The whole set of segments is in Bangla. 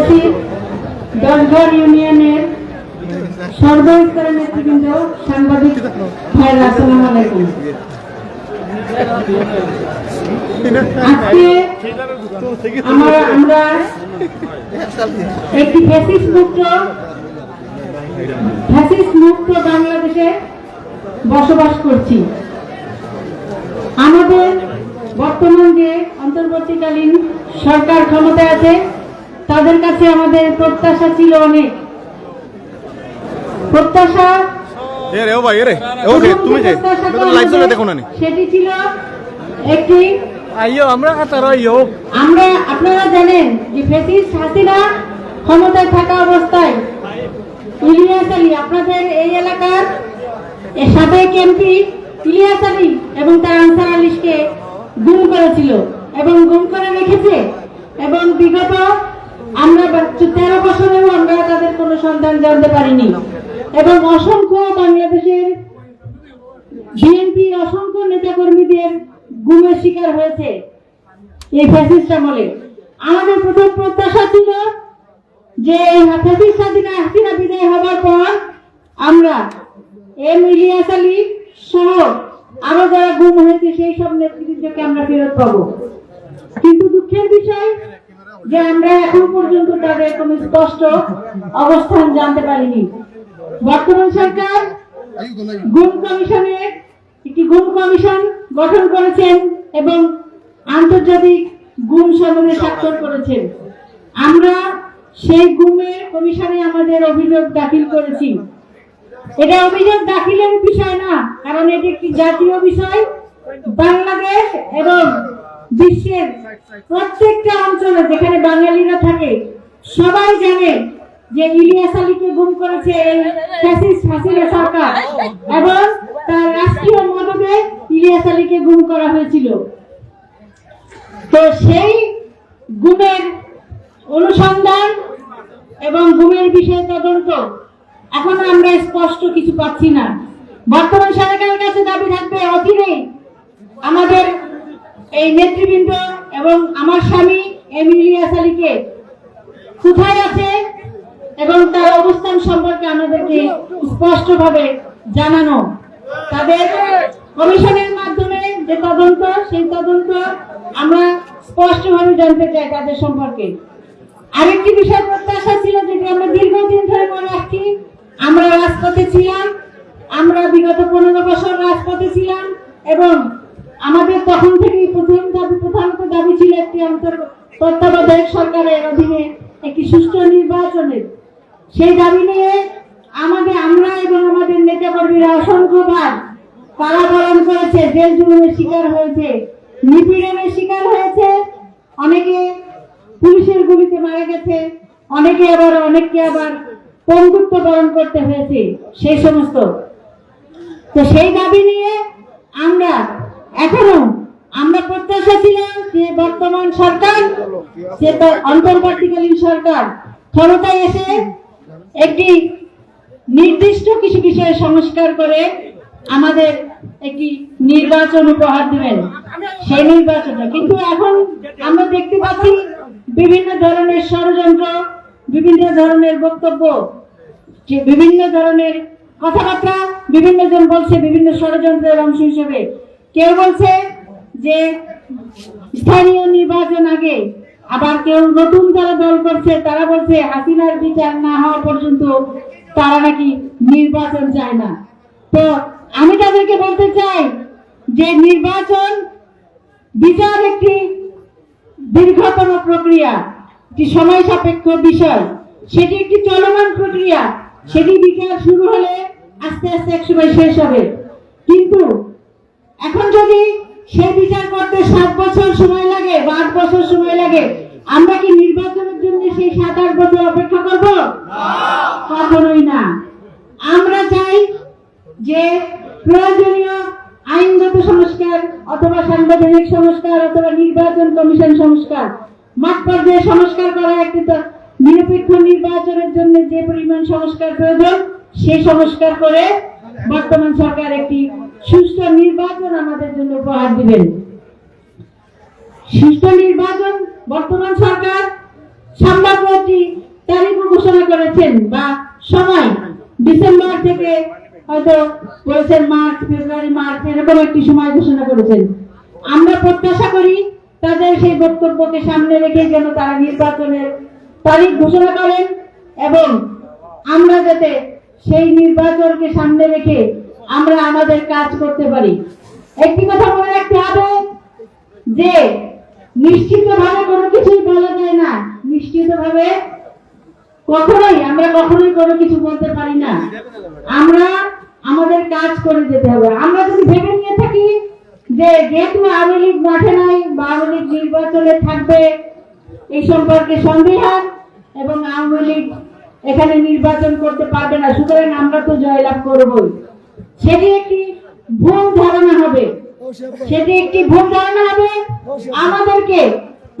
উপস্থিত দশঘর ইউনিয়নের সর্বস্তরের নেতৃবৃন্দ, সাংবাদিক ভাইরা আসসালামু আলাইকুম। মুক্ত বাংলাদেশে বসবাস করছি। আমাদের বর্তমান যে অন্তর্বর্তীকালীন সরকার ক্ষমতায় আছে তাদের কাছে আমাদের প্রত্যাশা ছিল অনেক। প্রত্যাশা? এ রে ও ভাই এ রে ও রে তুমি যে প্রত্যাশা লাইভ চলে আমাদের দেখো না নি। সেটি ছিল একটি আমরা কাতার আইও আমরা আপনারা জানেন যে ফেসিস্ট হাসিনা ক্ষমতায় থাকা অবস্থায় ইলিয়াস আলী আপনাদের এই এলাকার সাবেক এমপি ইলিয়াস আলী এবং তার আনসার আলিশকে গুম করেছিল এবং গুম করে রেখেছে এবং বিগত আমরা তেরো বছরেও আমরা তাদের কোনো সন্ধান জানতে পারিনি। এবং অসংখ্য বাংলাদেশের বিএনপি অসংখ্য নেতাকর্মীদের গুমের শিকার হয়েছে এই ফ্যাসিস্ট আমলে। আমাদের প্রথম প্রত্যাশা ছিল যে ফ্যাসিস্ট স্বাধীনা হাসিনা বিদায় হবার পর আমরা এম ইলিয়াস আলী সহ আরও যারা গুম হয়েছে সেই সব নেতৃবৃন্দকে আমরা ফেরত পাবো। কিন্তু দুঃখের বিষয় যে আমরা এখন পর্যন্ত তাদের কোনো স্পষ্ট অবস্থান জানতে পারিনি। বর্তমান সরকার গুম কমিশনের একটি গুম কমিশন গঠন করেছেন এবং আন্তর্জাতিক গুম সনদে স্বাক্ষর করেছেন। আমরা সেই গুমের কমিশনে আমাদের অভিযোগ দাখিল করেছি। এটা অভিযোগ দাখিলের বিষয় না, কারণ এটি একটি জাতীয় বিষয়, বাংলাদেশ এবং বিশ্বের প্রত্যেকটা অঞ্চলে যেখানে বাঙালিরা থাকে, সবাই জানে যে ইলিয়াস আলীকে গুম করেছে সরকার এবং তার রাষ্ট্রীয় ইলিয়াস আলীকে গুম করা হয়েছিল। তো সেই গুমের অনুসন্ধান এবং গুমের বিষয়ে তদন্ত এখনও আমরা স্পষ্ট কিছু পাচ্ছি না। বর্তমান সরকারের কাছে দাবি থাকবে অচিরেই আমাদের এই নেতৃবৃন্দ এবং আমার স্বামী এম ইলিয়াস আলীকে কোথায় আছে এবং তার অবস্থান সম্পর্কে আমাদেরকে স্পষ্টভাবে জানানো। তাদের কমিশনের মাধ্যমে যে তদন্ত, সেই তদন্ত আমরা স্পষ্টভাবে জানতে চাই তাদের সম্পর্কে। আরেকটি বিষয় প্রত্যাশা ছিল যেটি আমরা দীর্ঘদিন ধরে মনে রাখছি, আমরা রাজপথে ছিলাম, আমরা বিগত পনেরো বছর রাজপথে ছিলাম এবং আমাদের তখন থেকেই প্রথম দাবি, প্রধানত দাবি ছিল একটি তত্ত্বাবধায়ক সরকারের অধীনে একটি সুষ্ঠু নির্বাচনের সেই দাবি নিয়ে আমাদের আমরা এবং আমাদের নেতাকর্মীরা অসংখ্যবার কারাবরণ করেছে, জেল জুলুমের শিকার হয়েছে, নিপীড়নের শিকার হয়েছে। অনেকে পুলিশের গুলিতে মারা গেছে, অনেকে আবার, অনেককে আবার পঙ্গুত্ব বরণ করতে হয়েছে, সেই সমস্ত। তো সেই দাবি নিয়ে আমরা এখনও আমরা প্রত্যাশা ছিলাম যে বর্তমান সরকার, যে অন্তর্বর্তীকালীন সরকার ক্ষমতায় এসে একটি নির্দিষ্ট কিছু বিষয়ে সংস্কার করে আমাদের একটি নির্বাচন উপহার দিবেন। সেই নির্বাচনটা। কিন্তু এখন আমরা দেখতে পাচ্ছি বিভিন্ন ধরনের ষড়যন্ত্র, বিভিন্ন ধরনের বক্তব্য, যে বিভিন্ন ধরনের কথাবার্তা বিভিন্ন জন বলছে, বিভিন্ন ষড়যন্ত্রের অংশ হিসেবে। কেউ বলছে যে স্থানীয় নির্বাচন আগে, আবার কেউ নতুন যারা দল করছে, তারা বলছে হাসিনার বিচার না হওয়া পর্যন্ত তারা নাকি নির্বাচন চায় না। তো আমি তাদেরকে বলতে চাই যে নির্বাচন বিচার একটি দীর্ঘতম প্রক্রিয়া, একটি সময় সাপেক্ষ বিষয়। সেটি একটি চলমান প্রক্রিয়া। সেটি বিচার শুরু হলে আস্তে আস্তে এক সময় শেষ হবে। কিন্তু এখন যদি সেই বিচার করতে সাত বছর সময় লাগে বা বছর সময় লাগে, আমরা কি নির্বাচনের জন্য সেই সাত, আট বছর অপেক্ষা করব? কখনোই না। আমরা চাই যে প্রয়োজনীয় আইনগত সংস্কার অথবা সাংবিধানিক সংস্কার অথবা নির্বাচন কমিশন সংস্কার। মাঠ পর্যায়ে সংস্কার করা একটি নিরপেক্ষ নির্বাচনের জন্য যে পরিমাণ সংস্কার প্রয়োজন সেই সংস্কার করে বর্তমান সরকার একটি সুষ্ঠু নির্বাচন আমাদের জন্য উপহার দিবেন। সুষ্ঠু নির্বাচন, বর্তমান সরকার সামনে তারিখ ঘোষণা করেছেন বা সময় ডিসেম্বর থেকে হয়তো বলেছেন মার্চ, ফেব্রুয়ারি, মার্চ, এরকম একটি সময় ঘোষণা করেছেন। আমরা প্রত্যাশা করি তাদের সেই বক্তব্যকে সামনে রেখে যেন তারা নির্বাচনের তারিখ ঘোষণা করেন এবং আমরা যাতে সেই নির্বাচনকে সামনে রেখে আমরা আমাদের কাজ করতে পারি। একটি কথা মনে রাখতে হবে যে, নিশ্চিতভাবে কোনো কিছুই বলা যায় না। নিশ্চিতভাবে কখনোই আমরা কখনোই কোনো কিছু বলতে পারি না। আমরা আমাদের কাজ করে যেতে হবে। আমরা যদি ভেবে নিয়ে থাকি যে, যেহেতু আওয়ামী লীগ মাঠে নাই বা আওয়ামী লীগ নির্বাচনে থাকবে, এই সম্পর্কে সন্দেহ এবং আওয়ামী লীগ এখানে নির্বাচন করতে পারবে না, সুতরাং আমরা তো জয়লাভ করবই। সেটি একটি ভুল ধারণা হবে। সেটি একটি ভুল ধারণা হবে। আমাদেরকে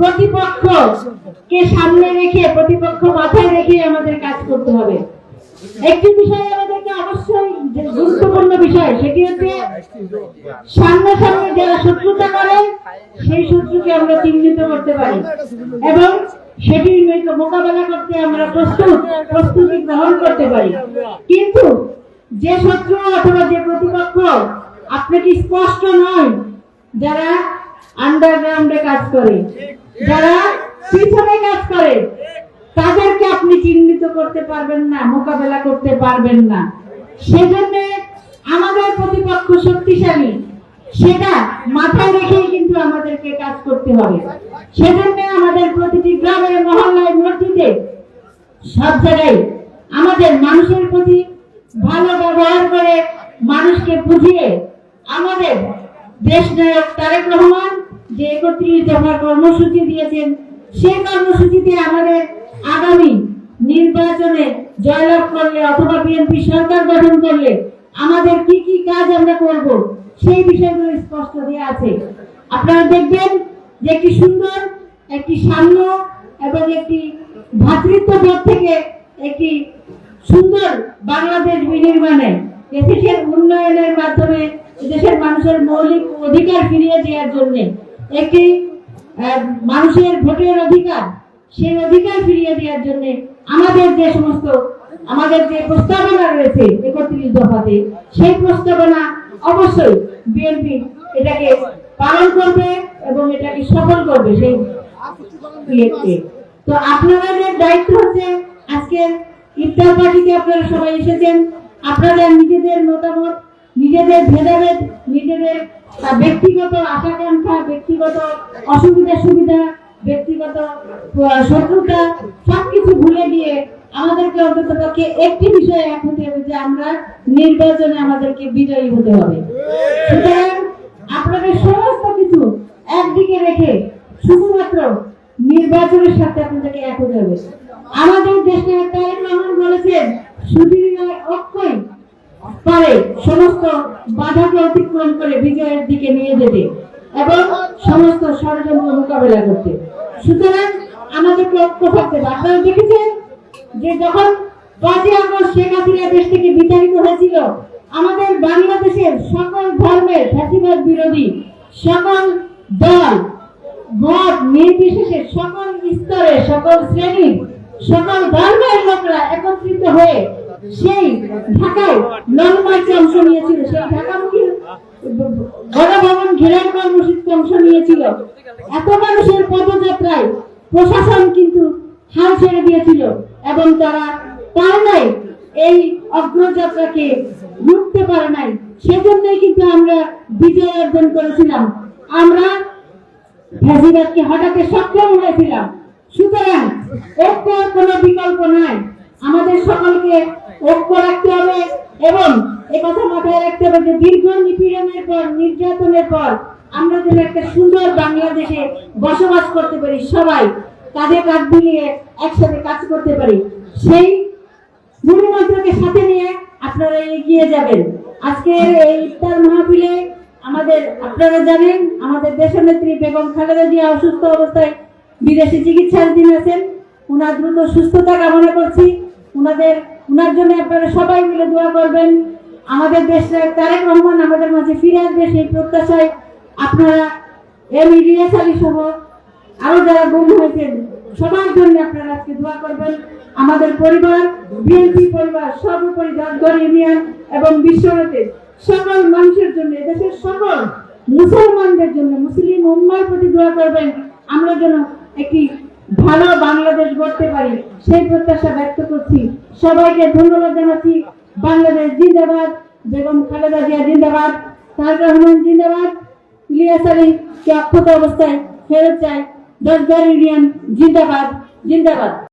প্রতিপক্ষ কে সামনে রেখে প্রতিপক্ষ মাথায় রেখে আমাদের কাজ করতে হবে। একটি বিষয় আমাদেরকে অবশ্যই গুরুত্বপূর্ণ বিষয় সেটি হচ্ছে সামনে সামনে যারা শত্রুতা করে সেই শত্রুকে আমরা চিহ্নিত করতে পারি। এবং সেটির মোকাবেলা করতে আমরা প্রস্তুত প্রস্তুতি গ্রহণ করতে পারি। কিন্তু যে শত্রু অথবা যে প্রতিপক্ষ আপনাকে স্পষ্ট নয় যারা আন্ডারগ্রাউন্ডে কাজ করে? যারা পিছনে কাজ করে? তাদেরকে আপনি চিহ্নিত করতে পারবেন না, মোকাবেলা করতে পারবেন না। সেজন্য আমাদের প্রতিপক্ষ শক্তিশালী। সেটা মাথায় রেখেই কিন্তু আমাদেরকে কাজ করতে হবে। সেজন্য আমাদের প্রতিটি গ্রামে মহল্লায় মসজিদে সব জায়গায় আমাদের মানুষের প্রতি ভালো ব্যবহার করে মানুষকে বুঝিয়ে আমাদের দেশ নায়ক তারেক রহমান যে একত্রিশ দফা কর্মসূচি দিয়েছেন, সেই কর্মসূচিতে আমাদের আগামী নির্বাচনে জয়লাভ করলে অথবা বিএনপি সরকার গঠন করলে আমাদের কি কি কাজ আমরা করব, সেই বিষয়গুলো স্পষ্ট দেওয়া আছে। আপনারা দেখবেন যে একটি সুন্দর, একটি সাম্য এবং একটি ভ্রাতৃত্ববোধ থেকে একটি সুন্দর বাংলাদেশ বিনির্মাণে। দেশের উন্নয়নের মাধ্যমে দেশের মানুষের মৌলিক অধিকার ফিরিয়ে দেওয়ার জন্য একটি মানুষের ভোটের অধিকার, সেই অধিকার ফিরিয়ে দেওয়ার জন্য আমাদের যে সমস্ত, আমাদের যে প্রস্তাবনা রয়েছে একত্রিশ দফাতে, সেই প্রস্তাবনা অবশ্যই বিএনপি এটাকে পালন করবে এবং এটাকে সফল করবে সেই তো আপনাদের দায়িত্ব হচ্ছে আজকে ইফতার পার্টিতে আপনারা সবাই এসেছেন। আপনারা নিজেদের মতামত, নিজেদের ভেদাভেদ, নিজেদের ব্যক্তিগত আশাকাঙ্ক্ষা ব্যক্তিগত অসুবিধা, সুবিধা, ব্যক্তিগত শত্রুতা, সবকিছু ভুলে গিয়ে আমাদেরকে অন্তত পক্ষে একটি বিষয়ে এক হতে হবে যে আমরা নির্বাচনে আমাদেরকে বিজয়ী হতে হবে। সুতরাং আপনাদের সমস্ত কিছু একদিকে রেখে শুধুমাত্র নির্বাচনের সাথে আপনাদেরকে এক হতে হবে। আমাদের দেশে তারেক রহমান বলেছেন, সুদীর্ঘ ঐক্যই পারে সমস্ত বাধাকে অতিক্রম করে বিজয়ের দিকে নিয়ে যেতে এবং সমস্ত ষড়যন্ত্র মোকাবেলা করতে। সুতরাং আমাদেরকে ঐক্য থাকতে আপনারা দেখেছেন যে যখন পাঁচই আগস্ট শেখ হাসিনা দেশ থেকে বিতাড়িত হয়েছিল, আমাদের বাংলাদেশের সকল ধর্মের ফ্যাসিবাদ বিরোধী সকল দল, মত নির্বিশেষে সকল স্তরে, সকল শ্রেণির সকল ধর্মের লোকরা একত্রিত হয়ে সেই ঢাকায় লং মার্চে অংশ নিয়েছিল। সেই ঢাকামুখী গণভবন ঘেরার কর্মসূচিতে অংশ নিয়েছিল। এত মানুষের পদযাত্রায় প্রশাসন কিন্তু হাল ছেড়ে দিয়েছিল এবং তারা পারে নাই এই অগ্রযাত্রাকে রুখতে পারে নাই। সেজন্যই কিন্তু আমরা বিজয় অর্জন করেছিলাম। আমরা ফ্যাসিবাদকে হটাতে সক্ষম হয়েছিলাম। সুতরাং ঐক্যর কোনো বিকল্প নাই আমাদের সকলকে ঐক্য রাখতে হবে এবং একথা মাথায় রাখতে হবে যে দীর্ঘ নিপীড়নের পর, নির্যাতনের পর আমরা যেন একটা সুন্দর বাংলাদেশে বসবাস করতে পারি, সবাই কাঁধে কাঁধ মিলিয়ে একসাথে কাজ করতে পারি। সেই মূলমন্ত্রকে সাথে নিয়ে আপনারা এগিয়ে যাবেন। আজকে এই ইফতার মাহফিলে আমাদের, আপনারা জানেন, আমাদের দেশনেত্রী বেগম খালেদা জিয়া অসুস্থ অবস্থায় বিদেশি চিকিৎসাধীন আছেন ওনার দ্রুত সুস্থতা কামনা করছি। ওনাদের ওনার জন্য আপনারা সবাই মিলে দোয়া করবেন। আমাদের দেশের তারেক রহমান আমাদের মাঝে ফিরে আসবে সেই প্রত্যাশায় আপনারা এম ইলিয়াস আলী সহ আরও যারা গুম হয়েছেন সবার জন্য আপনারা আজকে দোয়া করবেন। আমাদের পরিবার, বিএনপি পরিবার, সর্বোপরি দরগর ইউনিয়ন এবং বিশ্বনাথের সকল মানুষের জন্য, এদেশের সকল মুসলমানদের জন্য, মুসলিম উম্মার প্রতি দোয়া করবেন। আমরা যেন একটি ভালো বাংলাদেশ গড়তে পারি, সেই প্রত্যাশা ব্যক্ত করছি। সবাইকে ধন্যবাদ জানাচ্ছি। বাংলাদেশ জিন্দাবাদ, বেগম খালেদা জিয়া জিন্দাবাদ তার রহমান জিন্দাবাদ, ইলিয়াস আলীকে অক্ষত অবস্থায় ফেরত চাই দশগড় ইউনিয়ন জিন্দাবাদ জিন্দাবাদ।